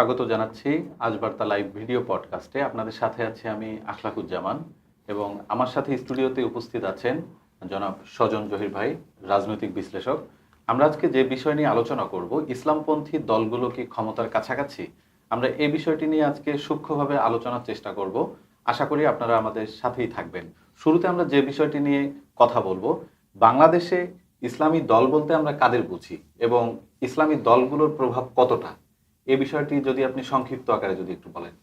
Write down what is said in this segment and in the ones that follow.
স্বাগত জানাচ্ছি আজ বার্তা লাইভ ভিডিও পডকাস্টে। আপনাদের সাথে আছি আমি আখলাকুজ্জামান এবং আমার সাথে স্টুডিওতে উপস্থিত আছেন জনাব স্বজন জহির ভাই, রাজনৈতিক বিশ্লেষক। আমরা আজকে যে বিষয় নিয়ে আলোচনা করব, ইসলামপন্থী দলগুলো কি ক্ষমতার কাছাকাছি, আমরা এই বিষয়টি নিয়ে আজকে সূক্ষ্মভাবে আলোচনার চেষ্টা করব। আশা করি আপনারা আমাদের সাথেই থাকবেন। শুরুতে আমরা যে বিষয়টি নিয়ে কথা বলব, বাংলাদেশে ইসলামী দল বলতে আমরা কাদের বুঝি এবং ইসলামী দলগুলোর প্রভাব কতটা? এই বিষয়টি যদি আপনি সংক্ষিপ্ত আকারে যদি একটু বলেন।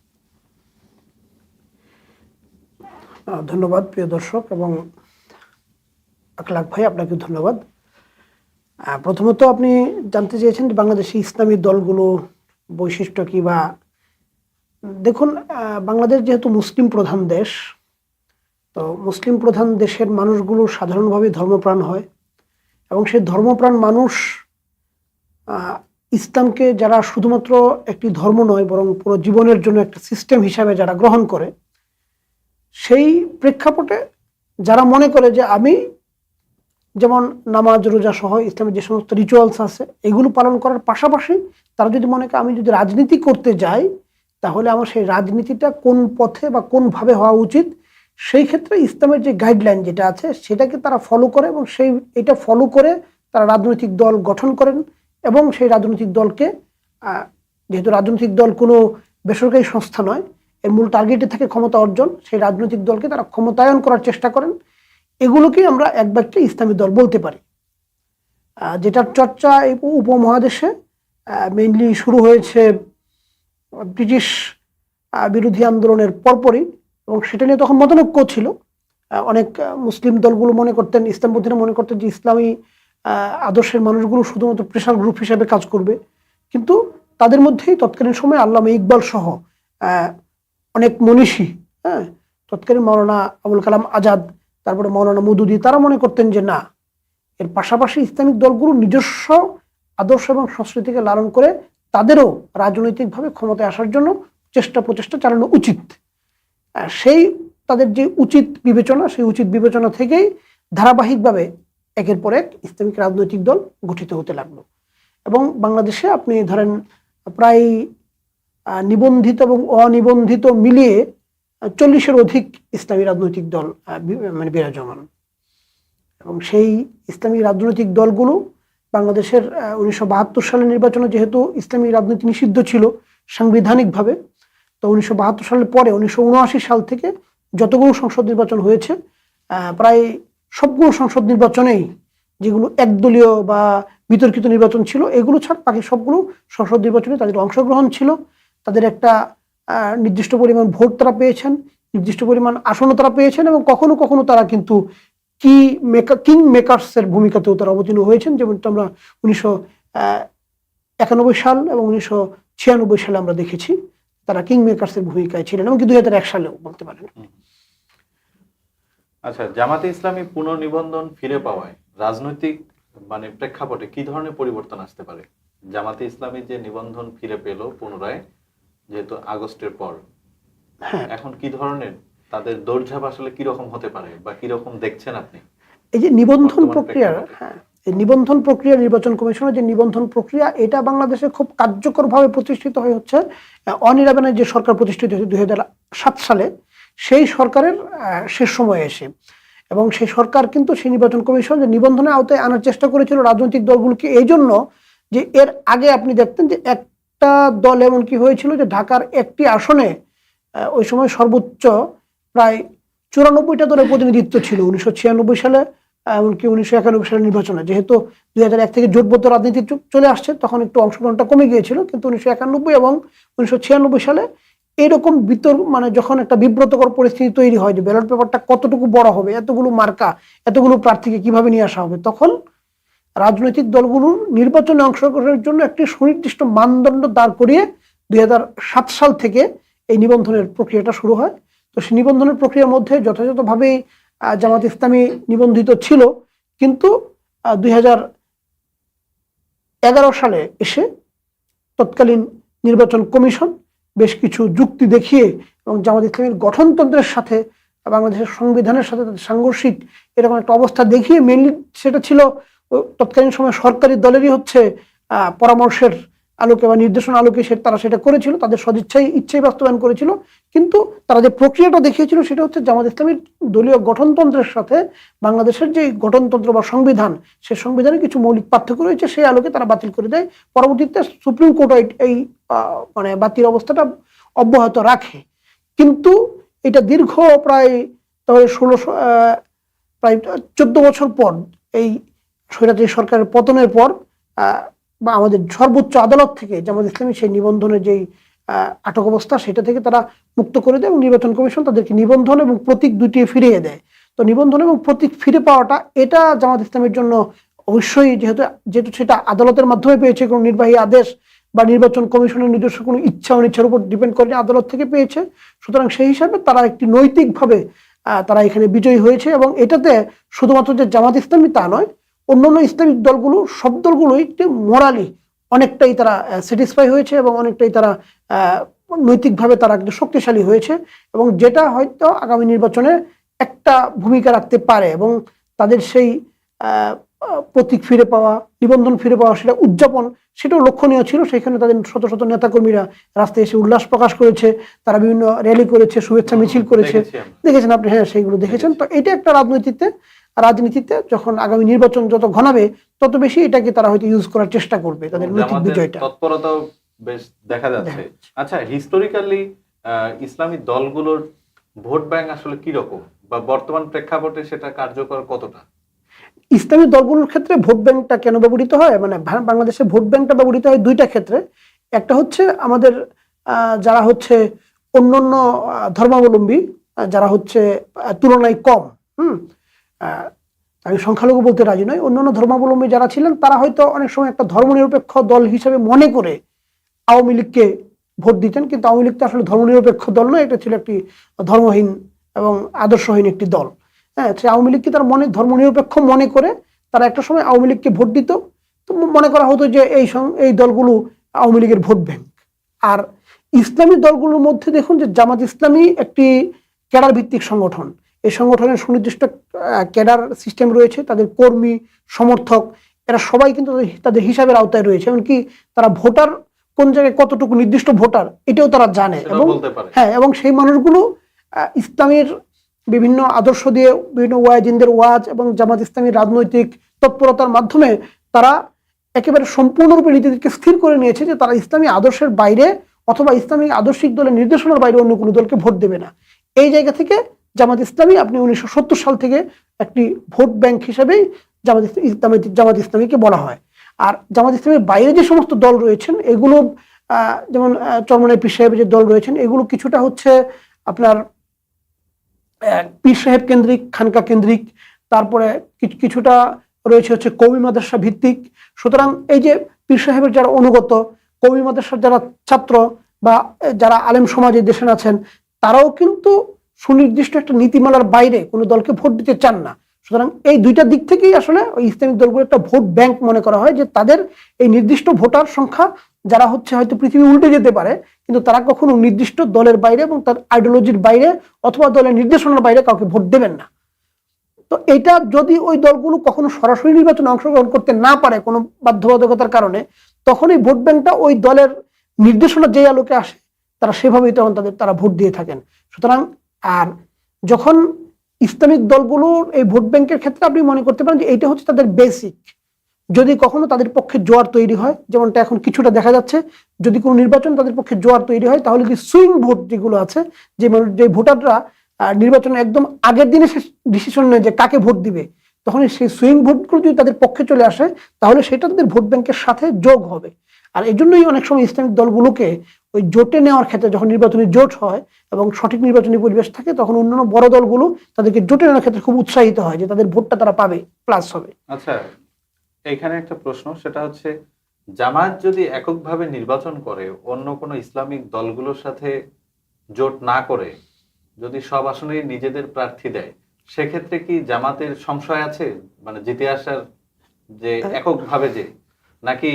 ধন্যবাদ প্রিয় দর্শক এবং ভাই, আপনাকে ধন্যবাদ। প্রথমত আপনি জানতে চেয়েছেন বাংলাদেশে ইসলামী দলগুলো বৈশিষ্ট্য কি বা দেখুন বাংলাদেশ যেহেতু মুসলিম প্রধান দেশ, তো মুসলিম প্রধান দেশের মানুষগুলো সাধারণভাবে ধর্মপ্রাণ হয় এবং সেই ধর্মপ্রাণ মানুষ ইসলামকে যারা শুধুমাত্র একটি ধর্ম নয়, বরং পুরো জীবনের জন্য একটা সিস্টেম হিসাবে যারা গ্রহণ করে, সেই প্রেক্ষাপটে যারা মনে করে যে আমি যেমন নামাজ, রোজা সহ ইসলামের যে সমস্ত রিচুয়ালস আছে, এগুলো পালন করার পাশাপাশি তারা যদি মনে করে আমি যদি রাজনীতি করতে যাই, তাহলে আমার সেই রাজনীতিটা কোন পথে বা কোনভাবে হওয়া উচিত, সেই ক্ষেত্রে ইসলামের যে গাইডলাইন যেটা আছে, সেটাকে তারা ফলো করে এবং সেই, এটা ফলো করে তারা রাজনৈতিক দল গঠন করেন। এবং সেই রাজনৈতিক দলকে যেহেতু রাজনৈতিক দল কোনো বেসরকারি সংস্থা নয়, এর মূল টার্গেটে থাকে ক্ষমতা অর্জন, সেই রাজনৈতিক দলকে তারা ক্ষমতায়ন করার চেষ্টা করেন। এগুলোকেই আমরা এক বাক্যে ইসলামী দল বলতে পারি। যেটার চর্চা এই উপমহাদেশে মেইনলি শুরু হয়েছে ব্রিটিশ বিরোধী আন্দোলনের পরপরই এবং সেটা নিয়ে তখন মতানৈক্য ছিল। অনেক মুসলিম দলগুলো মনে করতেন ইসলামপন্থীরা মনে করতেন যে ইসলামী আদর্শের মানুষগুলো শুধুমাত্র প্রেশার গ্রুপ হিসেবে কাজ করবে। কিন্তু তাদের মধ্যেই তৎকালীন সময় আল্লামা ইকবাল সহ অনেক মনীষী হ্যাঁ? তৎকালীন মৌলানা আবুল কালাম আজাদ, তারপরে মৌলানা মধুদি তারা মনে করতেন যে, না, এর পাশাপাশি ইসলামিক দলগুলো নিজস্ব আদর্শ এবং সংস্কৃতিকে লালন করে তাদেরও রাজনৈতিকভাবে ক্ষমতায় আসার জন্য চেষ্টা প্রচেষ্টা চালানো উচিত। সেই তাদের যে উচিত বিবেচনা, সেই উচিত বিবেচনা থেকেই ধারাবাহিকভাবে একের পর এক ইসলামিক রাজনৈতিক দল গঠিত হতে লাগল। এবং বাংলাদেশে আপনি ধরেন প্রায় নিবন্ধিত এবং অনিবন্ধিত মিলিয়ে চল্লিশের অধিক ইসলামী রাজনৈতিক দল মানে বিরাজমান। এবং সেই ইসলামী রাজনৈতিক দলগুলো বাংলাদেশের উনিশশো বাহাত্তর সালের নির্বাচনে যেহেতু ইসলামী রাজনীতি নিষিদ্ধ ছিল সাংবিধানিকভাবে, তো উনিশশো বাহাত্তর সালের পরে, উনিশশো উনআশি সাল থেকে যতগুলো সংসদ নির্বাচন হয়েছে প্রায় সবগুলো সংসদ নির্বাচনেই যেগুলো একদলীয় বা বিতর্কিত নির্বাচন ছিল, এগুলো ছাড়া বাকি সবগুলো সংসদ নির্বাচনে তাদের অংশগ্রহণ ছিল। তাদের একটা নির্দিষ্ট পরিমাণ ভোট তারা পেয়েছেন, নির্দিষ্ট পরিমাণ আসনও তারা পেয়েছেন এবং কখনো কখনো তারা কিন্তু কি মেকার কিং মেকার্সের ভূমিকাতেও তারা অবতীর্ণ হয়েছেন। যেমনটা আমরা উনিশশো একানব্বই সাল এবং উনিশশো ছিয়ানব্বই সালে আমরা দেখেছি, তারা কিং মেকার্সের ভূমিকায় ছিলেন এমনকি দুই হাজার এক সালেও বলতে পারেন। আচ্ছা জামাতে ইসলামী পুনর্নিবন্ধন ফিরে পাওয়ায় রাজনৈতিক মানে প্রেক্ষাপটে কি ধরনের পরিবর্তন আসতে পারে? জামাতে ইসলামী যে নিবন্ধন ফিরে পেল পুনরায় যেহেতু আগস্টের পর হ্যাঁ। এখন কি ধরনের? তাদের দৌড়ঝাঁপ আসলে কি রকম হতে পারে বা কি রকম দেখছেন আপনি? এই যে নিবন্ধন প্রক্রিয়া হ্যাঁ এই নিবন্ধন প্রক্রিয়া নির্বাচন কমিশনের যে নিবন্ধন প্রক্রিয়া এটা বাংলাদেশে খুব কার্যকরভাবে প্রতিষ্ঠিত হয়ে হচ্ছে অন ইলেভেনের যে সরকার প্রতিষ্ঠিত হয়েছে দুই সাত সালে সেই সরকারের শেষ সময়ে এসে। এবং সেই সরকার কিন্তু সেই নির্বাচন কমিশন যে নিবন্ধনের আওতায় আনার চেষ্টা করেছিল রাজনৈতিক দলগুলোকে, এই জন্য যে এর আগে আপনি দেখতেন যে একটা দল এমন কি হয়েছিল যে ঢাকার একটি আসনে ওই সময় সর্বোচ্চ প্রায় চুরানব্বইটা দলের প্রতিনিধিত্ব ছিল উনিশশো ছিয়ানব্বই সালে এমনকি উনিশশো একানব্বই সালের নির্বাচনে। যেহেতু দুই হাজার এক থেকে জোটবদ্ধ রাজনীতি চলে আসছে, তখন একটু অংশগ্রহণটা কমে গিয়েছিল, কিন্তু উনিশশো একানব্বই এবং উনিশশো ছিয়ানব্বই সালে এইরকম বিতর মানে যখন একটা বিব্রতকর পরিস্থিতি তৈরি হয় যে ব্যালট পেপারটা কতটুকু বড় হবে, এতগুলো মার্কা, এতগুলো প্রার্থীকে কীভাবে নিয়ে আসা হবে, তখন রাজনৈতিক দলগুলো নির্বাচনে অংশগ্রহণের জন্য একটি সুনির্দিষ্ট মানদণ্ড দাঁড় করিয়ে দুই হাজার সাত সাল থেকে এই নিবন্ধনের প্রক্রিয়াটা শুরু হয়। তো সেই নিবন্ধনের প্রক্রিয়ার মধ্যে যথাযথভাবেই জামাত ইসলামী নিবন্ধিত ছিল, কিন্তু দুই সালে এসে তৎকালীন নির্বাচন কমিশন বেশ কিছু যুক্তি দেখিয়ে এবং জামাত ইসলামের গঠনতন্ত্রের সাথে বাংলাদেশের সংবিধানের সাথে তাদের সাংঘর্ষিক এরকম একটা অবস্থা দেখিয়ে মেনলি সেটা ছিল তৎকালীন সময় সরকারি দলেরই হচ্ছে পরামর্শের আলোকে বা নির্দেশনা আলোকে সে তারা সেটা করেছিল, তাদের সদিচ্ছাই, ইচ্ছাই বাস্তবায়ন করেছিল। কিন্তু তারা যে প্রক্রিয়াটা দেখিয়েছিল সেটা হচ্ছে জামাত ইসলামীর দলীয় গঠনতন্ত্রের সাথে বাংলাদেশের যে গঠনতন্ত্র বা সংবিধান, সে সংবিধানে কিছু মৌলিক পার্থক্য রয়েছে, সেই আলোকে তারা বাতিল করে দেয়। পরবর্তীতে সুপ্রিম কোর্ট এই মানে বাতিল অবস্থাটা অব্যাহত রাখে। কিন্তু এটা দীর্ঘ প্রায় তাহলে ষোলোশো প্রায় চোদ্দ বছর পর, এই স্বৈরাচারী সরকারের পতনের পর বা আমাদের সর্বোচ্চ আদালত থেকে জামাত ইসলামী সেই নিবন্ধনের যেই আটক অবস্থা, সেটা থেকে তারা মুক্ত করে দেয় এবং নির্বাচন কমিশন তাদেরকে নিবন্ধন এবং প্রতীক দুটি ফিরিয়ে দেয়। তো নিবন্ধন এবং প্রতীক ফিরে পাওয়াটা, এটা জামাত ইসলামের জন্য অবশ্যই যেহেতু যেহেতু সেটা আদালতের মাধ্যমে পেয়েছে কোনো নির্বাহী আদেশ বা নির্বাচন কমিশনের নিজস্ব কোনো ইচ্ছা অনিচ্ছার উপর ডিপেন্ড করে আদালত থেকে পেয়েছে। সুতরাং সেই হিসাবে তারা একটি নৈতিকভাবে তারা এখানে বিজয়ী হয়েছে এবং এটাতে শুধুমাত্র যে জামাত ইসলামী তা নয় অন্যান্য ইসলামিক দলগুলো সব দলগুলোই একটি মোরালি অনেকটাই তারা স্যাটিসফাই হয়েছে এবং অনেকটাই তারা নৈতিকভাবে তারা একটু শক্তিশালী হয়েছে এবং যেটা হয়তো আগামী নির্বাচনে একটা ভূমিকা রাখতে পারে এবং তাদের সেই প্রতীক ফিরে পাওয়া নিবন্ধন ফিরে পাওয়া সেটা উদযাপন সেটাও লক্ষণীয় ছিল। সেখানে তাদের শত শত নেতাকর্মীরা রাস্তায় এসে উল্লাস প্রকাশ করেছে তারা বিভিন্ন র্যালি করেছে শুভেচ্ছা মিছিল করেছে। দেখেছেন আপনি? হ্যাঁ সেইগুলো দেখেছেন। তো এটা একটা রাজনীতিতে রাজনীতিতে যখন আগামী নির্বাচন যত ঘনাবে তত বেশি এটাকে তারা হয়তো ইউজ করার চেষ্টা করবে তাদের নৈতিক বিজয়টা। তৎপরতাও বেশ দেখা যাচ্ছে। আচ্ছা হিস্টোরিক্যালি ইসলামী দলগুলোর ভোট ব্যাংক আসলে কি রকম বা বর্তমান প্রেক্ষাপটে সেটা কার্যকর কতটা? ইসলামী দলগুলোর ক্ষেত্রে ভোট ব্যাংকটা কেন ব্যবহৃত হয়? মানে বাংলাদেশে ভোট ব্যাংকটা ব্যবহৃত হয় দুইটা ক্ষেত্রে। একটা হচ্ছে আমাদের আহ, যারা হচ্ছে অন্যান্য ধর্মাবলম্বী যারা হচ্ছে তুলনায় কম হুম? আমি সংখ্যালঘু বলতে রাজি নই। অন্যান্য ধর্মাবলম্বী যারা ছিলেন, তারা হয়তো অনেক সময় একটা ধর্মনিরপেক্ষ দল হিসেবে মনে করে আওয়ামী লীগকে ভোট দিতেন, কিন্তু আওয়ামী লীগ তো আসলে ধর্মনিরপেক্ষ দল নয়, এটা ছিল একটি ধর্মহীন এবং আদর্শহীন একটি দল। হ্যাঁ সে আওয়ামী লীগকে তার মনে, ধর্মনিরপেক্ষ মনে করে তারা একটা সময় আওয়ামী লীগকে ভোট দিত। তো মনে করা হতো যে এই এই দলগুলো আওয়ামী লীগের ভোট ব্যাংক। আর ইসলামী দলগুলোর মধ্যে দেখুন যে জামাত ইসলামী একটি ক্যাডার ভিত্তিক সংগঠন। এই সংগঠনের সুনির্দিষ্ট ক্যাডার সিস্টেম রয়েছে তাদের কর্মী সমর্থক এরা সবাই কিন্তু তাদের- হিসাবের আওতায় রয়েছে। এমনকি তারা ভোটার কোন জায়গায় কতটুকু নির্দিষ্ট ভোটার এটাও তারা জানে। এবং হ্যাঁ এবং সেই মানুষগুলো ইসলামের বিভিন্ন আদর্শ দিয়ে বিভিন্ন ওয়াজিনদের ওয়াজ এবং জামাত ইসলামী রাজনৈতিক তৎপরতার মাধ্যমে তারা একেবারে সম্পূর্ণরূপে নিজেদেরকে স্থির করে নিয়েছে যে তারা ইসলামী আদর্শের বাইরে অথবা ইসলামী আদর্শিক দলের নির্দেশনার বাইরে অন্য কোনো দলকে ভোট দেবে না। এই জায়গা থেকে জামাত ইসলামী আপনি উনিশশো সত্তর সাল থেকে একটি ভোট ব্যাংক হিসেবেই জামাত ইস- ইসলামী জামাত ইসলামীকে বলা হয়। আর জামাত ইসলামের বাইরে যে সমস্ত দল রয়েছেন এগুলো যেমন আহ, চরমনাই পীর সাহেবের যে দল রয়েছেন এগুলো কিছুটা হচ্ছে আপনার পীর সাহেব কেন্দ্রিক খানকা কেন্দ্রিক তারপরে কিছু- কিছুটা রয়েছে হচ্ছে কৌমি মাদ্রাসা ভিত্তিক। সুতরাং এই যে পীর সাহেবের যারা অনুগত কৌমি মাদ্রাসার যারা ছাত্র বা যারা আলেম সমাজে দেশে আছেন তারাও কিন্তু সুনির্দিষ্ট একটা নীতিমালার বাইরে কোনো দলকে ভোট দিতে চান না। সুতরাং এই দুইটা দিক থেকেই আসলে ওই ইসলামিক দলগুলো একটা ভোট ব্যাংক মনে করা হয় যে তাদের এই নির্দিষ্ট ভোটার সংখ্যা, যারা হচ্ছে হয়তো পৃথিবী উল্টে যেতে পারে, কিন্তু তারা কখনো নির্দিষ্ট দলের বাইরে এবং তার আইডিওলজির বাইরে অথবা দলের নির্দেশনার বাইরে কাউকে ভোট দেবেন না। তো এটা যদি ওই দলগুলো কখনো সরাসরি নির্বাচনে অংশগ্রহণ করতে না পারে কোনো বাধ্যবাধকতার কারণে, তখন এই ভোট ব্যাংকটা ওই দলের নির্দেশনা যে আলোকে আসে, তারা সেভাবেই তখন তাদের, তারা ভোট দিয়ে থাকেন। সুতরাং আর যখন ইসলামিক দলগুলোর এই ভোট ব্যাংকের ক্ষেত্রে আপনি মনে করতে পারেন যে এইটা হচ্ছে তাদের বেসিক যদি কখনো তাদের পক্ষে জোয়ার তৈরি হয়, যেমনটা এখন কিছুটা দেখা যাচ্ছে, যদি কোনো নির্বাচন তাদের পক্ষে জোয়ার তৈরি হয়, তাহলে যে সুইং ভোট যেগুলো আছে, যে যে ভোটাররা নির্বাচনে একদম আগের দিনে সে ডিসিশন নেয় যে কাকে ভোট দিবে, তখন সেই সুইং ভোটগুলো যদি তাদের পক্ষে চলে আসে, তাহলে সেটা তাদের ভোট ব্যাংকের সাথে যোগ হবে। আর এই জন্যই অনেক সময় ইসলামিক দলগুলোকে ওই জোটে নেওয়ার ক্ষেত্রে যখন নির্বাচনী জোট হয় এবং সঠিক নির্বাচনী পরিবেশ থাকে তখন অন্যান্য বড় দলগুলো তাদেরকে জোটে নেওয়ার ক্ষেত্রে খুব উৎসাহিত হয় যে তাদের ভোটটা তারা পাবে প্লাস হবে। আচ্ছা এখানে একটা প্রশ্ন সেটা হচ্ছে জামাত যদি এককভাবে নির্বাচন করে অন্য কোনো ইসলামিক দলগুলোর সাথে জোট না করে যদি সব আসনেই নিজেদের প্রার্থী দেয় সেক্ষেত্রে কি জামাতের সংশয় আছে? মানে জিতে আসার যে এককভাবে যে নাকি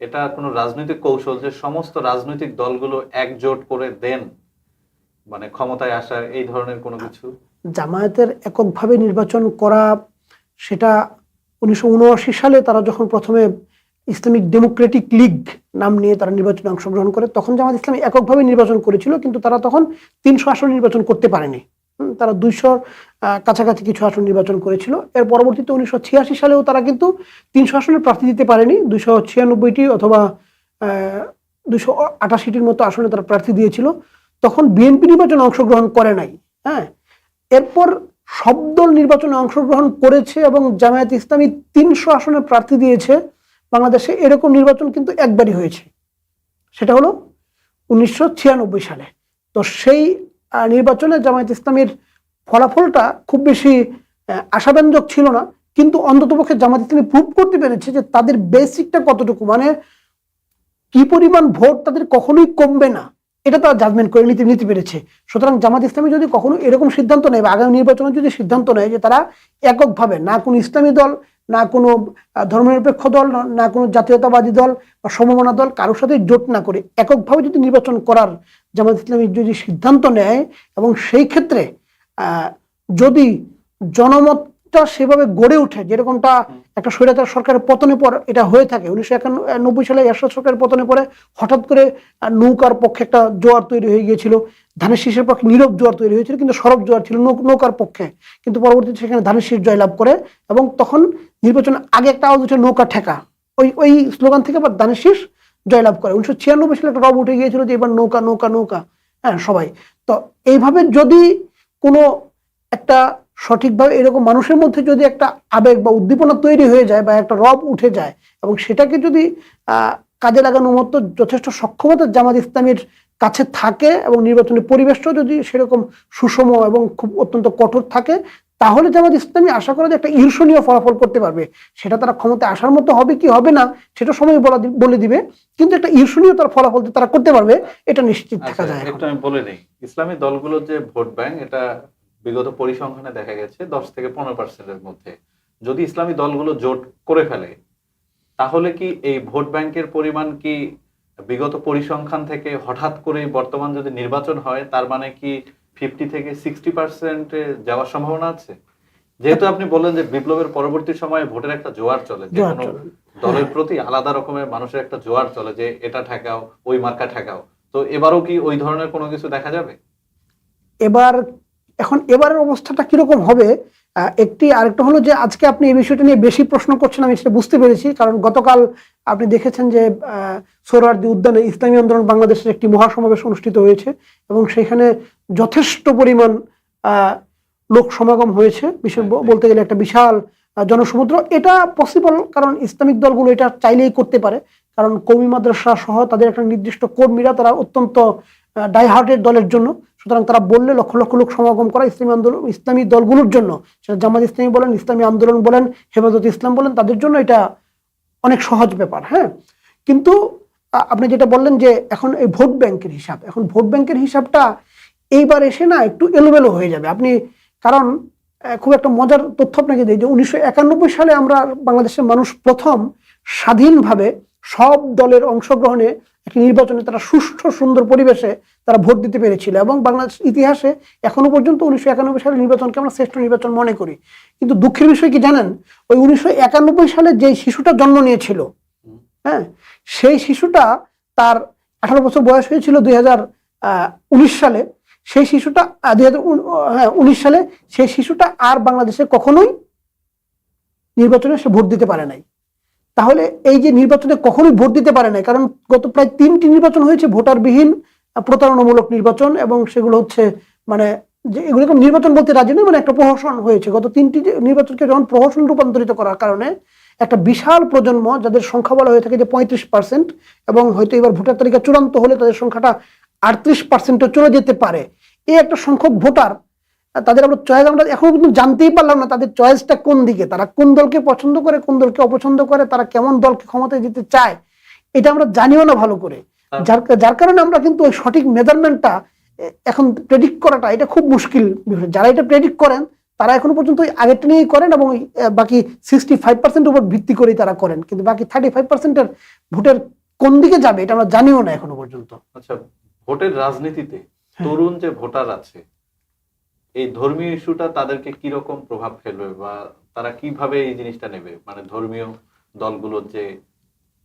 এটা কোনো রাজনৈতিক কৌশল যে সমস্ত রাজনৈতিক দলগুলো একজোট করে দেন মানে ক্ষমতায় আসার এই ধরনের কোনো কিছু? জামায়াতের এককভাবে নির্বাচন করা, সেটা উনিশশো উনআশি সালে তারা যখন প্রথমে ইসলামিক ডেমোক্রেটিক লীগ নাম নিয়ে তারা নির্বাচনে অংশগ্রহণ করে, তখন জামাত ইসলামী এককভাবে নির্বাচন করেছিল, কিন্তু তারা তখন তিনশো আসন নির্বাচন করতে পারেনি। তারা দুইশোর কাছাকাছি কিছু আসন নির্বাচন করেছিল। এর পরবর্তীতে উনিশশো ছিয়াশি সালেও তারা কিন্তু তিনশো আসনের প্রার্থী দিতে পারেনি। দুইশো ছিয়ানব্বইটি অথবা দুশো আটাশিটির মতো আসনে তারা প্রার্থী দিয়েছিল। তখন বিএনপি নির্বাচনে অংশগ্রহণ করে নাই হ্যাঁ? এরপর সব দল নির্বাচনে অংশগ্রহণ করেছে এবং জামায়াত ইসলামী তিনশো আসনে প্রার্থী দিয়েছে। বাংলাদেশে এরকম নির্বাচন কিন্তু একবারই হয়েছে। সেটা হলো উনিশশো ছিয়ানব্বই সালে। তো সেই নির্বাচনে জামায়াত ইসলামীর ফলাফলটা খুব বেশি আশাব্যঞ্জক ছিল না। কিন্তু অন্ততপক্ষে জামাত ইসলামী প্রুভ করতে পেরেছে যে তাদের বেসিকটা কতটুকু মানে কি পরিমাণ ভোট তাদের কখনোই কমবে না। এটা তারা জাজমেন্ট করে নিতে নিতে পেরেছে। সুতরাং জামাত ইসলামী যদি কখনো এরকম সিদ্ধান্ত নেয় বা আগামী নির্বাচনে যদি সিদ্ধান্ত নেয় যে তারা এককভাবে না কোনো ইসলামী দল, না কোনো ধর্মনিরপেক্ষ দল না- কোনো জাতীয়তাবাদী দল বা সমমনা দল কারোর সাথে জোট না করে এককভাবে যদি নির্বাচন করার জামাত ইসলামী যদি সিদ্ধান্ত নেয় এবং সেই ক্ষেত্রে যদি জনমতটা সেভাবে গড়ে ওঠে, যেরকমটা একটা স্বৈরাচার সরকারের পতনের পর এটা হয়ে থাকে, উনিশশো একানব্বই সালে এরশাদ সরকারের পতনের পরে হঠাৎ করে নৌকার পক্ষে একটা জোয়ার তৈরি হয়ে গিয়েছিল, ধানের শীষের পক্ষে নীরব জোয়ার তৈরি হয়েছিল, কিন্তু সরব জোয়ার ছিল নৌকার পক্ষে, কিন্তু পরবর্তীতে সেখানে ধানের শীষ জয়লাভ করে এবং তখন নির্বাচনের আগে একটা আওয়াজ উঠে নৌকা ঠেকা। ওই ওই স্লোগান থেকে আবার ধানের শীষ জয়লাভ করে। উনিশশো ছিয়ানব্বই সালে একটা রব উঠে গিয়েছিল যে এবার নৌকা নৌকা নৌকা। হ্যাঁ সবাই। তো এইভাবে যদি কোনো একটা সঠিকভাবে এরকম মানুষের মধ্যে যদি একটা আবেগ বা উদ্দীপনা তৈরি হয়ে যায় বা একটা রব উঠে যায় এবং সেটাকে যদি কাজে লাগানোর মতো যথেষ্ট সক্ষমতা জামাত ইসলামের কাছে থাকে এবং নির্বাচনী পরিবেশটাও যদি সেরকম সুষম এবং খুব অত্যন্ত কঠোর থাকে তাহলে জামাত ইসলামী আশা করা যে একটা ঈর্ষণীয় ফলাফল করতে পারবে। সেটা তারা ক্ষমতায় আসার মতো হবে কি হবে না সেটা সময় বলা বলে দিবে। কিন্তু একটা ঈর্ষণীয় তার ফলাফল তারা করতে পারবে এটা নিশ্চিত থাকা আচ্ছা যায় একটু আমি বলে নেই। ইসলামী দলগুলোর যে ভোট ব্যাংক এটা বিগত পরিসংখ্যানে দেখা গেছে দশ থেকে পনেরো পার্সেন্টের মধ্যে। যদি ইসলামী দলগুলো জোট করে ফেলে তাহলে কি এই ভোট ব্যাংকের পরিমাণ কি বিগত পরিসংখ্যান থেকে হঠাৎ করে বর্তমান যদি নির্বাচন হয় তার মানে কি ফিফটি থেকে সিক্সটি পার্সেন্টে যাওয়ার সম্ভাবনা আছে? যেহেতু আপনি বললেন যে বিপ্লবের পরবর্তী সময়ে ভোটের একটা জোয়ার চলে যে কোনো দলের প্রতি আলাদা রকমের মানুষের একটা জোয়ার চলে যে এটা ঠেকাও ওই মার্কা ঠেকাও। তো এবারও কি ওই ধরনের কোনো কিছু দেখা যাবে? এবার এখন এবারের অবস্থাটা কীরকম হবে? একটি আরেকটা হলো যে আজকে আপনি এই বিষয়টা নিয়ে বেশি প্রশ্ন করছেন আমি সেটা বুঝতে পেরেছি। কারণ গতকাল আপনি দেখেছেন যে আহ, উদ্যানে ইসলামী আন্দোলন বাংলাদেশের একটি মহাসমাবেশ অনুষ্ঠিত হয়েছে এবং সেখানে যথেষ্ট পরিমাণ লোক সমাগম হয়েছে। বিশেষ বলতে গেলে একটা বিশাল জনসমুদ্র। এটা পসিবল কারণ ইসলামিক দলগুলো এটা চাইলেই করতে পারে। কারণ কৌমি মাদ্রাসা সহ তাদের একটা নির্দিষ্ট কর্মীরা তারা অত্যন্ত ডাই হার্টের দলের জন্য। সুতরাং তারা বললে লক্ষ লক্ষ লোক সমাগম করা ইসলামী আন্দোলন ইসলামী দলগুলোর জন্য। সেটা জামাত ইসলামী বলেন ইসলামী আন্দোলন বলেন হেফাজত ইসলাম বলেন তাদের জন্য এটা অনেক সহজ ব্যাপার হ্যাঁ? কিন্তু আপনি যেটা বললেন যে এখন এই ভোট ব্যাংকের হিসাব, এখন ভোট ব্যাংকের হিসাবটা এইবার এসে না একটু এলোমেলো হয়ে যাবে। আপনি, কারণ খুব একটা মজার তথ্য আপনাকে দিই যে উনিশশো একানব্বই সালে আমরা বাংলাদেশের মানুষ প্রথম স্বাধীনভাবে সব দলের অংশগ্রহণে নির্বাচনে তারা সুষ্ঠু, সুন্দর পরিবেশে তারা ভোট দিতে পেরেছিল এবং বাংলাদেশ ইতিহাসে এখনও পর্যন্ত উনিশশো একানব্বই সালের নির্বাচনকে আমরা শ্রেষ্ঠ নির্বাচন মনে করি। কিন্তু দুঃখের বিষয় কি জানেন? ওই উনিশশো একানব্বই সালে যে শিশুটা জন্ম নিয়েছিল হ্যাঁ সেই শিশুটা তার আঠারো বছর বয়স হয়েছিল দুই উনিশ সালে। সেই শিশুটা দুই হাজার হ্যাঁ উনিশ সালে সেই শিশুটা আর বাংলাদেশে কখনোই নির্বাচনে সে ভোট দিতে পারে নাই। তাহলে এই যে নির্বাচনে কখনোই ভোট দিতে পারে নাই, কারণ গত প্রায় তিনটি নির্বাচন হয়েছে, ভোটারবিহীন প্রতারণামূলক নির্বাচন এবং সেগুলো হচ্ছে মানে যে এগুলোকে নির্বাচন বলতে রাজি নয় মানে একটা প্রহসন হয়েছে। গত তিনটি নির্বাচনকে যখন প্রহসন রূপান্তরিত করার কারণে একটা বিশাল প্রজন্ম যাদের সংখ্যা বলা হয়ে থাকে যে পঁয়ত্রিশ পার্সেন্ট এবং হয়তো এবার ভোটার তালিকা চূড়ান্ত হলে তাদের সংখ্যাটা আটত্রিশ পার্সেন্টও চলে যেতে পারে। এই একটা সংখ্যক ভোটার তাদের আমরা চয়েস আমরা এখনও কিন্তু জানতেই পারলাম না তাদের চয়েসটা কোন দিকে তারা কোন দলকে পছন্দ করে কোন দলকে অপছন্দ করে তারা কেমন দলকে ক্ষমতায় যেতে চায় এটা আমরা জানিও না ভালো করে। যার যার কারণে আমরা কিন্তু ওই সঠিক মেজারমেন্টটা এখন প্রেডিক্ট করাটা এটা খুব মুশকিল বিষয়। যারা এটা প্রেডিক্ট করেন তারা এখনও পর্যন্ত ওই আগেরটা নিয়েই করেন এবং বাকি সিক্সটি ফাইভ পার্সেন্টের উপর ভিত্তি করেই তারা করেন। কিন্তু বাকি থার্টি ফাইভ পার্সেন্টের ভোটের কোন দিকে যাবে এটা আমরা জানিও না এখনও পর্যন্ত। আচ্ছা ভোটের রাজনীতিতে হ্যাঁ। তরুণ যে ভোটার আছে এই ধর্মীয় ইস্যুটা তাদেরকে কীরকম প্রভাব ফেলবে বা তারা কীভাবে এই জিনিসটা নেবে? মানে ধর্মীয় দলগুলোর যে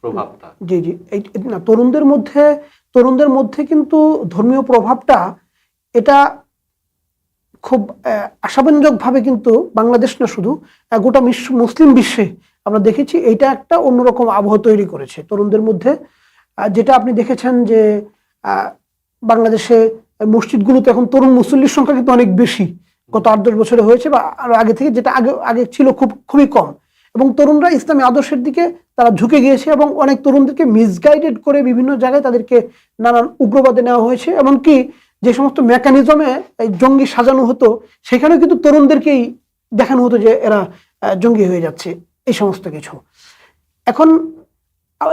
প্রভাবটা। জি জি। না, তরুণদের মধ্যে তরুণদের মধ্যে কিন্তু ধর্মীয় প্রভাবটা এটা খুব আশাব্যঞ্জকভাবে কিন্তু বাংলাদেশ না শুধু গোটা মুসলিম বিশ্বে আমরা দেখেছি এটা একটা অন্যরকম আবহ তৈরি করেছে তরুণদের মধ্যে। যেটা আপনি দেখেছেন যে বাংলাদেশে মসজিদগুলোতে এখন তরুণ মুসল্লির সংখ্যা কিন্তু অনেক বেশি। গত আট, দশ বছরে হয়েছে বা আরও আগে থেকে যেটা আগে আগে ছিল খুব, খুবই কম। এবং তরুণরা ইসলামী আদর্শের দিকে তারা ঝুঁকে গিয়েছে এবং অনেক তরুণদেরকে মিসগাইডেড করে বিভিন্ন জায়গায় তাদেরকে নানান উগ্রবাদে নেওয়া হয়েছে। এমনকি যে সমস্ত মেকানিজমে এই জঙ্গি সাজানো হতো, সেখানেও কিন্তু তরুণদেরকেই দেখানো হতো যে এরা জঙ্গি হয়ে যাচ্ছে, এই সমস্ত কিছু। এখন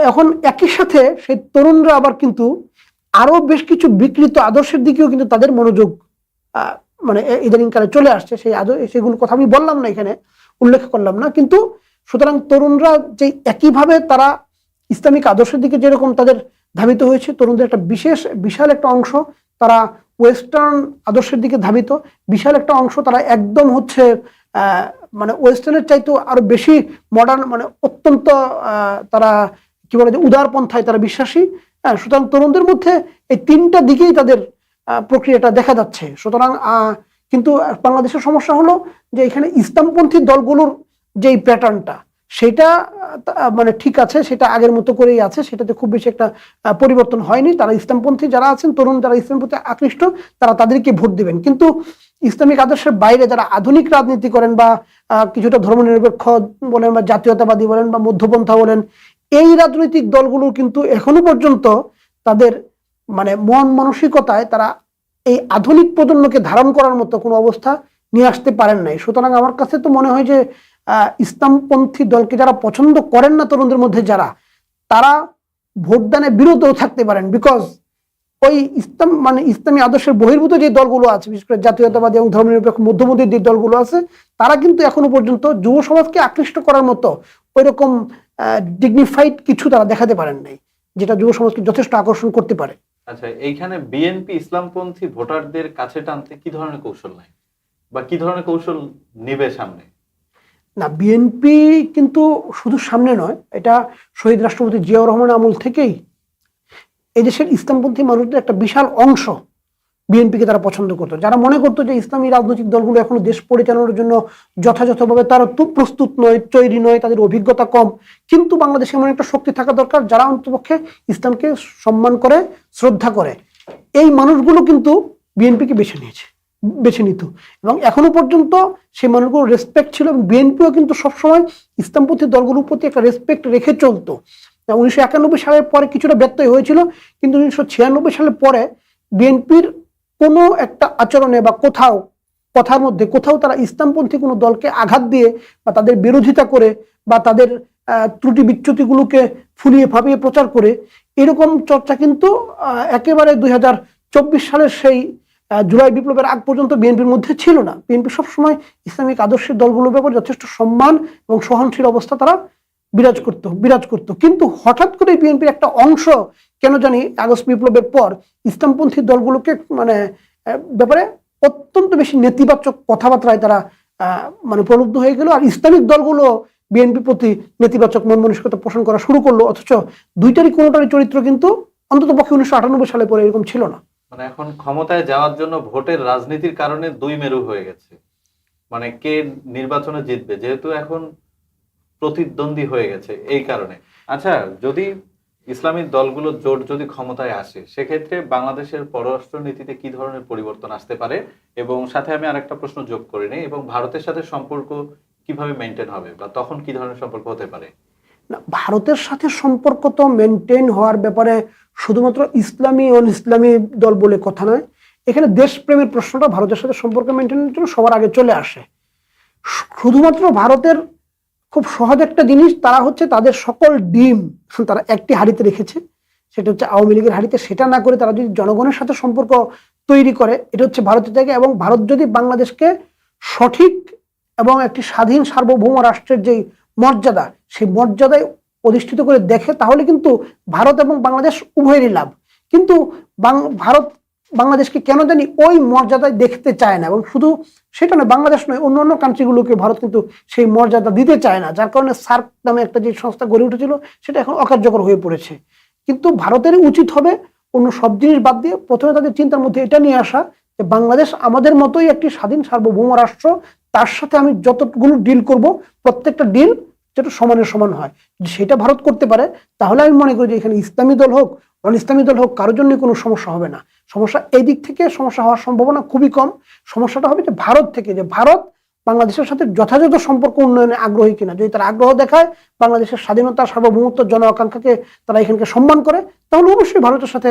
এখন একই সাথে সেই তরুণরা আবার কিন্তু আরও বেশ কিছু বিকৃত আদর্শের দিকেও কিন্তু তাদের মনোযোগ মানে এ- ইদানিং কালে চলে আসছে। সেই আদর, সেগুলো কথা আমি বললাম না এখানে, উল্লেখ করলাম না। কিন্তু সুতরাং তরুণরা যে একইভাবে তারা ইসলামিক আদর্শের দিকে যেরকম তাদের ধাবিত হয়েছে, তরুণদের একটা বিশেষ, বিশাল একটা অংশ তারা ওয়েস্টার্ন আদর্শের দিকে ধাবিত। বিশাল একটা অংশ তারা একদম হচ্ছে মানে ওয়েস্টার্নের চাইতেও আরও বেশি মডার্ন মানে অত্যন্ত তারা, কি বলে যে উদারপন্থায় তারা বিশ্বাসী। হ্যাঁ সুতরাং তরুণদের মধ্যে এই তিনটা দিকেই তাদের প্রক্রিয়াটা দেখা যাচ্ছে। সুতরাং কিন্তু বাংলাদেশের সমস্যা হলো যে এখানে ইসলামপন্থী দলগুলোর যেই প্যাটার্নটা, সেটা মানে ঠিক আছে, সেটা আগের মতো করেই আছে, সেটাতে খুব বেশি একটা পরিবর্তন হয়নি। তারা ইসলামপন্থী যারা আছেন, তরুণ যারা ইসলাম প্রতি আকৃষ্ট, তারা তাদেরকে ভোট দিবেন। কিন্তু ইসলামিক আদর্শের বাইরে যারা আধুনিক রাজনীতি করেন বা কিছুটা ধর্মনিরপেক্ষ বলেন বা জাতীয়তাবাদী বলেন বা মধ্যপন্থা বলেন এই রাজনৈতিক দলগুলো কিন্তু এখনও পর্যন্ত তাদের মানে মন মানসিকতায় তারা এই আধুনিক প্রজন্মকে ধারণ করার মতো কোনো অবস্থা নিয়ে আসতে পারেন নাই। সুতরাং আমার কাছে তো মনে হয় যে ইসলামপন্থী দলকে যারা পছন্দ করেন না তরুণদের মধ্যে যারা, তারা ভোটদানে বিরতও থাকতে পারেন বিকজ ওই ইসলাম মানে ইসলামী আদর্শের বহির্ভূত যে দলগুলো আছে, বিশেষ করে জাতীয়তাবাদী এবং ধর্মনিরপেক্ষ মধ্যমন্ত্রী যে দলগুলো আছে, তারা কিন্তু এখনও পর্যন্ত যুব সমাজকে আকৃষ্ট করার মতো ওই রকম ডিগনিফাইড কিছু তারা দেখাতে পারেন নাই যেটা যুব সমাজকে যথেষ্ট আকর্ষণ করতে পারে। আচ্ছা এইখানে বিএনপি ইসলামপন্থী ভোটারদের কাছে টানতে কি ধরনের কৌশল নাই? বা কি ধরনের কৌশল নেবে সামনে? না বিএনপি কিন্তু শুধু সামনে নয় এটা শহীদ রাষ্ট্রপতি জিয়াউর রহমান আমল থেকেই এই দেশের ইসলামপন্থী মানুষদের একটা বিশাল অংশ বিএনপিকে তারা পছন্দ করতো। যারা মনে করতো যে ইসলামী রাজনৈতিক দলগুলো এখনও দেশ পরিচালনার জন্য যথাযথভাবে তারা তো প্রস্তুত নয়, তৈরি নয়, তাদের অভিজ্ঞতা কম। কিন্তু বাংলাদেশে এমন একটা শক্তি থাকা দরকার যারা অন্তপক্ষে ইসলামকে সম্মান করে, শ্রদ্ধা করে। এই মানুষগুলো কিন্তু বিএনপিকে বেছে নিয়েছে, বেছে নিত। এবং এখনও পর্যন্ত সেই মানুষগুলো রেসপেক্ট ছিল এবং বিএনপিও কিন্তু সবসময় ইসলামপন্থী দলগুলোর প্রতি একটা রেসপেক্ট রেখে চলতো। উনিশশো একানব্বই সালের পরে কিছুটা ব্যত্যয় হয়েছিল, কিন্তু উনিশশো ছিয়ানব্বই সালের পরে বিএনপির কোনো একটা আচরণে বা কোথাও, কথার মধ্যে কোথাও তারা ইসলামপন্থী কোনো দলকে আঘাত দিয়ে বা তাদের বিরোধিতা করে বা তাদের ত্রুটি বিচ্যুতিগুলোকে ফুলিয়ে ফাঁপিয়ে প্রচার করে, এরকম চর্চা কিন্তু একেবারে দুই হাজার চব্বিশ সালের সেই জুলাই বিপ্লবের আগ পর্যন্ত বিএনপির মধ্যে ছিল না। বিএনপি সবসময় ইসলামিক আদর্শের দলগুলোর ব্যাপারে যথেষ্ট সম্মান এবং সহনশীল অবস্থা তারা বিরাজ করত বিরাজ করত। কিন্তু হঠাৎ করে বিএনপির একটা অংশ কেন জানি আগস্ট বিপ্লবের পর ইসলামপন্থী দলগুলোকে মানে ব্যাপারে অত্যন্ত বেশি নেতিবাচক কথাবার্তায় তারা মানে প্রলুব্ধ হয়ে গেল। আর ইসলামিক দলগুলো বিএনপি প্রতি নেতিবাচক মন মানসিকতা পোষণ করা শুরু করল। অথচ দুইটারই কোনোটারই চরিত্র কিন্তু অন্তত পক্ষে উনিশশো আটানব্বই সালে পরে এরকম ছিল না। মানে এখন ক্ষমতায় যাওয়ার জন্য ভোটের রাজনীতির কারণে দুই মেরু হয়ে গেছে। মানে কে নির্বাচনে জিতবে, যেহেতু এখন প্রতিদ্বন্দ্বী হয়ে গেছে এই কারণে। আচ্ছা যদি ইসলামী দলগুলো জোট যদি ক্ষমতায় আসে, সেক্ষেত্রে বাংলাদেশের পররাষ্ট্র নীতিতে কি ধরনের পরিবর্তন আসতে পারে? এবং সাথে আমি আরেকটা প্রশ্ন যোগ করে নিই, এবং ভারতের সাথে সম্পর্ক কীভাবে মেনটেন হবে বা তখন কি ধরনের সম্পর্ক হতে পারে? না, ভারতের সাথে সম্পর্ক তো মেনটেন হওয়ার ব্যাপারে শুধুমাত্র ইসলামী ও ইসলামী দল বলে কথা নয়, এখানে দেশপ্রেমের প্রশ্নটা ভারতের সাথে সম্পর্ক মেনটেনের জন্য সবার আগে চলে আসে। শুধুমাত্র ভারতের খুব সহজ একটা জিনিস, তারা হচ্ছে তাদের সকল ডিম তারা একটি হাড়িতে রেখেছে, সেটা হচ্ছে আওয়ামী লীগের হাড়িতে, সেটা না করে তারা যদি জনগণের সাথে সম্পর্ক তৈরি করে, এটা হচ্ছে ভারতের জায়গা এবং ভারত যদি বাংলাদেশকে সঠিক এবং একটি স্বাধীন সার্বভৌম রাষ্ট্রের যেই মর্যাদা, সেই মর্যাদায় অধিষ্ঠিত করে দেখে, তাহলে কিন্তু ভারত এবং বাংলাদেশ উভয়েরই লাভ। কিন্তু ভারত বাংলাদেশকে কেন জানি ওই মর্যাদায় দেখতে চায় না এবং শুধু সেটা নয়, বাংলাদেশ নয়, অন্য অন্য কান্ট্রিগুলোকে ভারত কিন্তু সেই মর্যাদা দিতে চায় না, যার কারণে সার্ক নামে একটা যে সংস্থা গড়ে উঠেছিল, সেটা এখন অকার্যকর হয়ে পড়েছে। কিন্তু ভারতের উচিত হবে অন্য সব জিনিস বাদ দিয়ে প্রথমে তাদের চিন্তার মধ্যে এটা নিয়ে আসা যে বাংলাদেশ আমাদের মতোই একটি স্বাধীন সার্বভৌম রাষ্ট্র, তার সাথে আমি যতগুলো ডিল করব, প্রত্যেকটা ডিল যেটা সমানের সমান হয়। সেটা ভারত করতে পারে, তাহলে আমি মনে করি যে এখানে ইসলামী দল হোক নন ইসলামী দল হোক, কারোর জন্য কোনো সমস্যা হবে না। সমস্যা এই দিক থেকে সমস্যা হওয়ার সম্ভাবনা খুবই কম। সমস্যাটা হবে যে ভারত থেকে, যে ভারত বাংলাদেশের সাথে যথাযথ সম্পর্ক উন্নয়নে আগ্রহী কিনা। যদি তারা আগ্রহ দেখায়, বাংলাদেশের স্বাধীনতা, সার্বভৌমত্ব, জন আকাঙ্ক্ষাকে তারা এখানকে সম্মান করে, তাহলে অবশ্যই ভারতের সাথে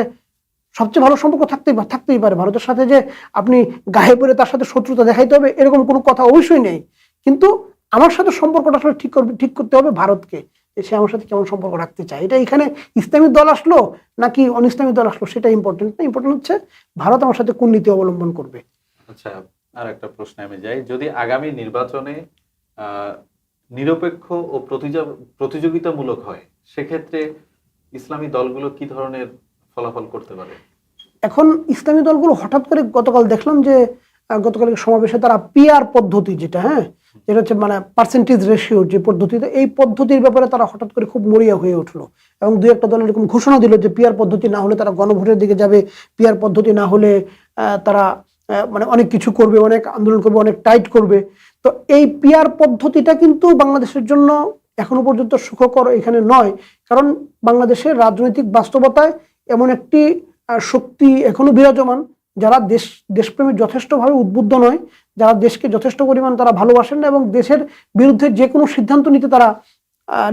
সবচেয়ে ভালো সম্পর্ক থাকতেই থাকতেই পারে। ভারতের সাথে যে আপনি গায়ে পড়ে তার সাথে শত্রুতা দেখাইতে হবে, এরকম কোনো কথা অবশ্যই নেই। কিন্তু আমার সাথে সম্পর্কটা আসলে ঠিক করবে ঠিক করতে হবে ভারতকে। যে সে আমার সাথে কেমন সম্পর্ক রাখতে চায়। এটা এখানে ইসলামী দল আসলো নাকি অন ইসলামী দল আসলো সেটা ইম্পর্টেন্ট না ইম্পর্টেন্ট হচ্ছে ভারত আমার সাথে কোন নীতি অবলম্বন করবে। আচ্ছা আর একটা প্রশ্নে আমি যাই। যদি আগামী নির্বাচনে আহ, নিরপেক্ষ ও প্রতিযা- প্রতিযোগিতামূলক হয় সেক্ষেত্রে ইসলামী দলগুলো কি ধরনের ফলাফল করতে পারে? এখন ইসলামী দলগুলো হঠাৎ করে গতকাল দেখলাম যে গতকালের সমাবেশে তারা পিয়ার পদ্ধতি যেটা হ্যাঁ যেটা হচ্ছে মানে পার্সেন্টেজ রেশিও যে পদ্ধতিতে এই পদ্ধতির ব্যাপারে তারা হঠাৎ করে খুব মরিয়া হয়ে উঠল এবং দুই একটা দল এরকম ঘোষণা দিল যে পিয়ার পদ্ধতি না হলে তারা গণভোটের দিকে যাবে পিয়ার পদ্ধতি না হলে তারা মানে অনেক কিছু করবে, অনেক আন্দোলন করবে, অনেক টাইট করবে। তো এই পিয়ার পদ্ধতিটা কিন্তু বাংলাদেশের জন্য এখনও পর্যন্ত সুখকর এখানে নয়, কারণ বাংলাদেশের রাজনৈতিক বাস্তবতায় এমন একটি শক্তি এখনও বিরাজমান। যারা দেশ, দেশপ্রেমে যথেষ্টভাবে উদ্বুদ্ধ নয়, যারা দেশকে যথেষ্ট পরিমাণ তারা ভালোবাসেন না এবং দেশের বিরুদ্ধে যে কোনো সিদ্ধান্ত নিতে তারা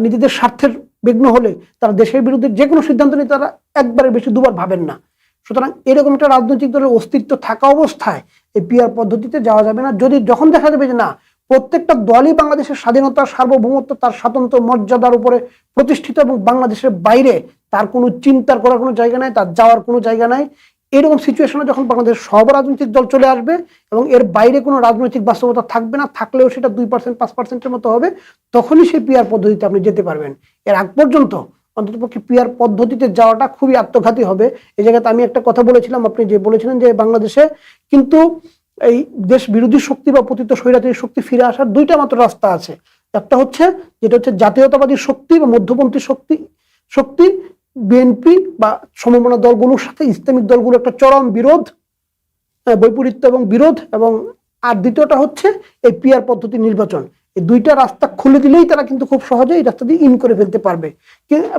নিজেদের স্বার্থের বিঘ্ন হলে তারা দেশের বিরুদ্ধে যে কোনো সিদ্ধান্ত নিতে তারা একবারের বেশি দুবার ভাবেন না। সুতরাং এরকম একটা রাজনৈতিক দলের অস্তিত্ব থাকা অবস্থায় এই পিআর পদ্ধতিতে যাওয়া যাবে না। যদি যখন দেখা যাবে যে না, প্রত্যেকটা দলই বাংলাদেশের স্বাধীনতা, সার্বভৌমত্ব, তার স্বাতন্ত্র মর্যাদার উপরে প্রতিষ্ঠিত এবং বাংলাদেশের বাইরে তার কোনো চিন্তার করার কোনো জায়গা নাই, তার যাওয়ার কোনো জায়গা নাই। এরকম সিচুয়েশনে যখন বাংলাদেশ সব রাজনৈতিক দল চলে আসবে এবং এর বাইরে কোনো রাজনৈতিক বাস্তবতা থাকবে না, থাকলেও সেটা দুই পার্সেন্ট পাঁচ পার্সেন্টের মতো হবে, তখনই সেই পিয়ার পদ্ধতিতে আপনি যেতে পারবেন। এর আগ পর্যন্ত অন্ততপক্ষে পিয়ার পদ্ধতিতে যাওয়াটা খুবই আত্মঘাতী হবে। এই জায়গাতে আমি একটা কথা বলেছিলাম, আপনি যে বলেছিলেন যে বাংলাদেশে কিন্তু এই দেশ বিরোধী শক্তি বা পতিত স্বৈরাচারী শক্তি ফিরে আসার দুইটা মাত্র রাস্তা আছে। একটা হচ্ছে, যেটা হচ্ছে জাতীয়তাবাদী শক্তি বা মধ্যপন্থী শক্তি শক্তি বিএনপি বা সমমনা দলগুলোর সাথে ইসলামিক দলগুলো একটা চরম বিরোধ বৈপরীত্য এবং বিরোধ এবং আর দ্বিতীয়টা হচ্ছে এই পিআর পদ্ধতি নির্বাচন। এই দুইটা রাস্তা খুলে দিলেই তারা কিন্তু খুব সহজে এই রাস্তা দিয়ে ইন করে ফেলতে পারবে।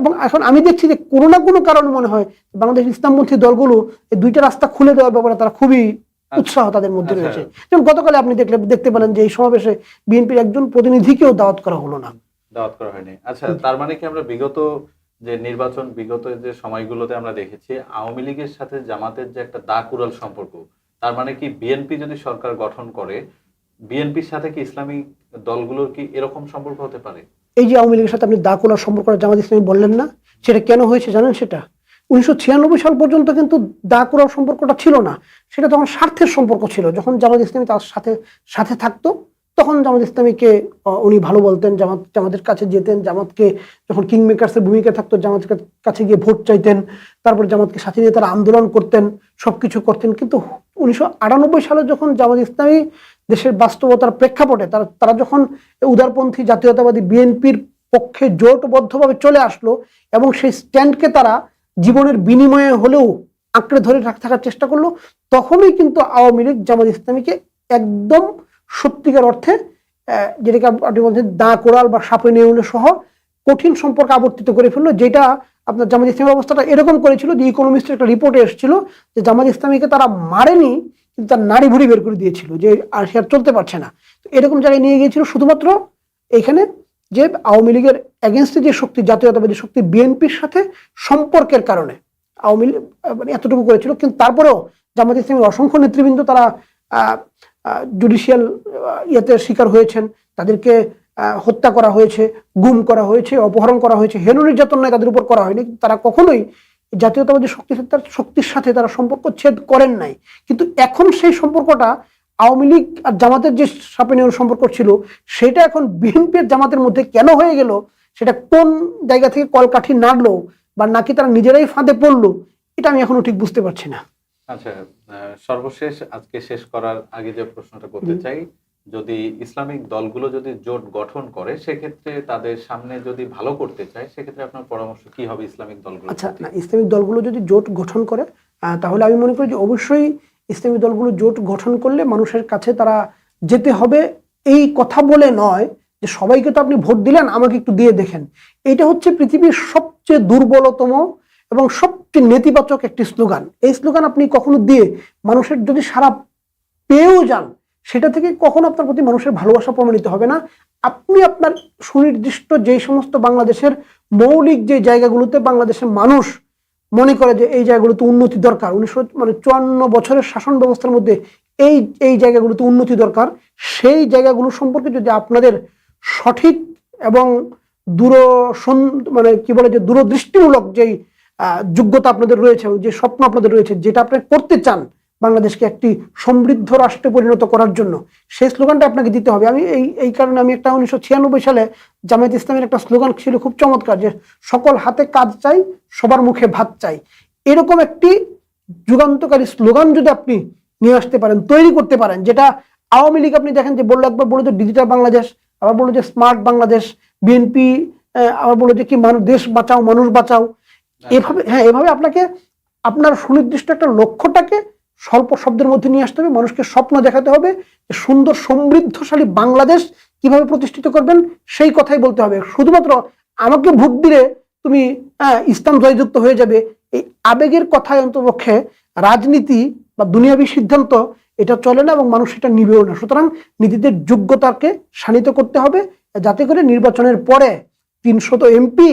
এবং এখন আমি দেখছি যে কোনো না কোনো কারণে মনে হয় বাংলাদেশ ইসলামপন্থী দলগুলো এই দুইটা রাস্তা খুলে দেওয়ার ব্যাপারে তারা খুবই উৎসাহ তাদের মধ্যে আচ্ছা। রয়েছে। যেমন গতকালে আপনি দেখলে দেখতে পেলেন যে এই সমাবেশে বিএনপির একজন প্রতিনিধিকেও দাওয়াত করা হলো না। দাওয়াত করা হয়নি। আচ্ছা তার মানে কি আমরা বিগত যে নির্বাচন বিগত যে সময়গুলোতে আমরা দেখেছি, আওয়ামী লীগের সাথে জামাতের যে একটা দা কুড়াল সম্পর্ক, তার মানে কি বিএনপি যদি সরকার গঠন করে, বিএনপির সাথে কি ইসলামিক দলগুলোর কি এরকম সম্পর্ক হতে পারে? এই যে আওয়ামী লীগের সাথে আপনি দাকুলার সম্পর্ক জামাত ইসলামী বললেন না, সেটা কেন হয়েছে জানেন সেটা? উনিশশো ছিয়ানব্বই সাল পর্যন্ত কিন্তু দাকুলার সম্পর্কটা ছিল না, সেটা তখন স্বার্থের সম্পর্ক ছিল, যখন জামাত ইসলামী তার সাথে সাথে থাকতো তখন জামাত ইসলামীকে উনি ভালো বলতেন, জামাত, জামাতের কাছে যেতেন, জামাতকে যখন কিং মেকার্সের ভূমিকা থাকতো, জামাতের কাছে গিয়ে ভোট চাইতেন, তারপর জামাতকে সাথে নিয়ে তারা আন্দোলন করতেন, সবকিছু করতেন, কিন্তু উনিশশো আটানব্বই সালে যখন জামাত ইসলামী দেশের বাস্তবতার প্রেক্ষাপটে তারা তারা যখন উদারপন্থী, জাতীয়তাবাদী বিএনপির পক্ষে জোটবদ্ধভাবে চলে আসলো এবং সেই স্ট্যান্ডকে তারা জীবনের বিনিময়ে হলেও আঁকড়ে ধরে থাকার চেষ্টা করল, তখনই কিন্তু আওয়ামী লীগ জামাত ইসলামীকে একদম সত্যিকার অর্থে যেটাকে আপনি বলছেন দা কোড়াল বা সাপে নেউলে সহ কঠিন সম্পর্ক আবর্তিত করে ফেলল, যেটা আপনার জামাত ইসলামের অবস্থাটা এরকম করেছিল যে ইকোনমিস্টের একটা রিপোর্টে এসেছিল যে জামাত ইসলামীকে তারা মারেনি, কিন্তু তার নাড়ি ভুড়ি বের করে দিয়েছিল, যে আর সে আর চলতে পারছে না। তো এরকম জায়গায় নিয়ে গিয়েছিল শুধুমাত্র এখানে যে আওয়ামী লীগের এগেনস্টে যে শক্তি, জাতীয়তাবাদী শক্তি বিএনপির সাথে সম্পর্কের কারণে, আওয়ামী লীগ মানে এতটুকু করেছিল, কিন্তু তারপরেও জামাত ইসলামের অসংখ্য নেতৃবৃন্দ তারা জুডিশিয়াল ইয়েতে শিকার হয়েছেন, তাদেরকে হত্যা করা হয়েছে, গুম করা হয়েছে, অপহরণ করা হয়েছে, হেন নির্যাতন নয় তাদের উপর করা হয়নি তারা কখনোই জাতীয়তাবাদী শক্তির সাথে তার শক্তির সাথে তারা সম্পর্ক ছেদ করেন নাই। কিন্তু এখন সেই সম্পর্কটা আওয়ামী লীগ আর জামাতের যে সাপেনীয় সম্পর্ক ছিল, সেটা এখন বিএনপির জামাতের মধ্যে কেন হয়ে গেল, সেটা কোন জায়গা থেকে কলকাঠি নাড়লো, বা নাকি তারা নিজেরাই ফাঁদে পড়ল, এটা আমি এখনও ঠিক বুঝতে পারছি না। আচ্ছা সর্বশেষ আজকে শেষ করার আগে যে প্রশ্নটা করতে চাই যদি ইসলামিক দলগুলো যদি জোট গঠন করে সেক্ষেত্রে তাদের সামনে যদি ভালো করতে চায় সেক্ষেত্রে আপনার পরামর্শ কি হবে ইসলামিক দলগুলো আচ্ছা না ইসলামিক দলগুলো যদি জোট গঠন করে তাহলে আমি মনে করি যে অবশ্যই ইসলামিক দলগুলো জোট গঠন করলে মানুষের কাছে তারা যেতে হবে। এই কথা বলে নয় যে সবাইকে তো আপনি ভোট দিলেন আমাকে একটু দিয়ে দেখেন। এটা হচ্ছে পৃথিবীর সবচেয়ে দুর্বলতম এবং সবচেয়ে নেতিবাচক একটি স্লোগান। এই স্লোগান আপনি কখনো দিয়ে মানুষের যদি সারা পেয়েও যান, সেটা থেকে কখনো আপনার প্রতি মানুষের ভালোবাসা প্রমাণিত হবে না। আপনি আপনার সুনির্দিষ্ট যেই সমস্ত বাংলাদেশের মৌলিক যে জায়গাগুলোতে বাংলাদেশের মানুষ মনে করে যে এই জায়গাগুলোতে উন্নতি দরকার, উনিশশো মানে চুয়ান্ন বছরের শাসন ব্যবস্থার মধ্যে এই এই জায়গাগুলোতে উন্নতি দরকার, সেই জায়গাগুলো সম্পর্কে যদি আপনাদের সঠিক এবং দূর মানে কি বলে যে দূরদৃষ্টিমূলক যেই যোগ্যতা আপনাদের রয়েছে যে স্বপ্ন আপনাদের রয়েছে, যেটা আপনি করতে চান বাংলাদেশকে একটি সমৃদ্ধ রাষ্ট্রে পরিণত করার জন্য, সেই স্লোগানটা আপনাকে দিতে হবে। আমি এই এই কারণে আমি একটা উনিশশো ছিয়ানব্বই সালে জামায়াত ইসলামের একটা স্লোগান ছিল খুব চমৎকার যে, সকল হাতে কাজ চাই, সবার মুখে ভাত চাই। এরকম একটি যুগান্তকারী স্লোগান যদি আপনি নিয়ে আসতে পারেন, তৈরি করতে পারেন, যেটা আওয়ামী লীগ আপনি দেখেন যে বলল, একবার বলল যে ডিজিটাল বাংলাদেশ, আবার বলল যে স্মার্ট বাংলাদেশ, বিএনপি আবার বলল যে কি, মানুষ, দেশ বাঁচাও, মানুষ বাঁচাও। এভাবে হ্যাঁ এভাবে আপনাকে আপনার সুনির্দিষ্ট একটা লক্ষ্যটাকে স্বল্প শব্দের মধ্যে নিয়ে আসতে হবে। মানুষকে স্বপ্ন দেখাতে হবে সুন্দর সমৃদ্ধশালী বাংলাদেশ কীভাবে প্রতিষ্ঠিত করবেন, সেই কথাই বলতে হবে। শুধুমাত্র আমাকে ভোট দিলে তুমি ইসলাম জয়যুক্ত হয়ে যাবে, এই আবেগের কথায় অন্তপক্ষে রাজনীতি বা দুনিয়াবী সিদ্ধান্ত, এটা চলে না এবং মানুষ এটা নিবেও না। সুতরাং নীতিদের যোগ্যতাকে শানিত করতে হবে, যাতে করে নির্বাচনের পরে তিনশত এমপি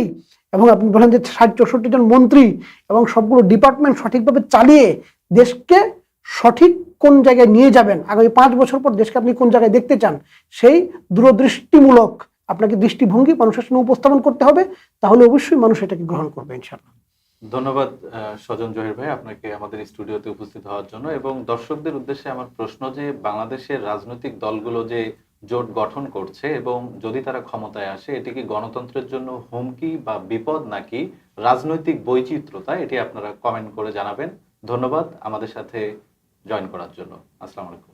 এবং আপনি বলেন যে ষাট চৌষট্টি জন মন্ত্রী এবং সবগুলো ডিপার্টমেন্ট সঠিকভাবে চালিয়ে দেশকে সঠিক কোন জায়গায় নিয়ে যাবেন, আগামী পাঁচ বছর পর দেশকে আপনি কোন জায়গায় দেখতে চান, সেই দূরদৃষ্টিমূলক আপনাকে দৃষ্টিভঙ্গি মানুষের সামনে উপস্থাপন করতে হবে, তাহলে অবশ্যই মানুষ এটাকে গ্রহণ করবে ইনশাল্লাহ ধন্যবাদ স্বজন জহির ভাই আপনাকে আমাদের স্টুডিওতে উপস্থিত হওয়ার জন্য এবং দর্শকদের উদ্দেশ্যে আমার প্রশ্ন যে বাংলাদেশের রাজনৈতিক দলগুলো যে জোট গঠন করছে এবং যদি তারা ক্ষমতায় আসে, এটি কি গণতন্ত্রের জন্য হুমকি বা বিপদ নাকি রাজনৈতিক বৈচিত্রতা এটি আপনারা কমেন্ট করে জানাবেন। ধন্যবাদ আমাদের সাথে জয়েন করার জন্য। আসসালামু আলাইকুম।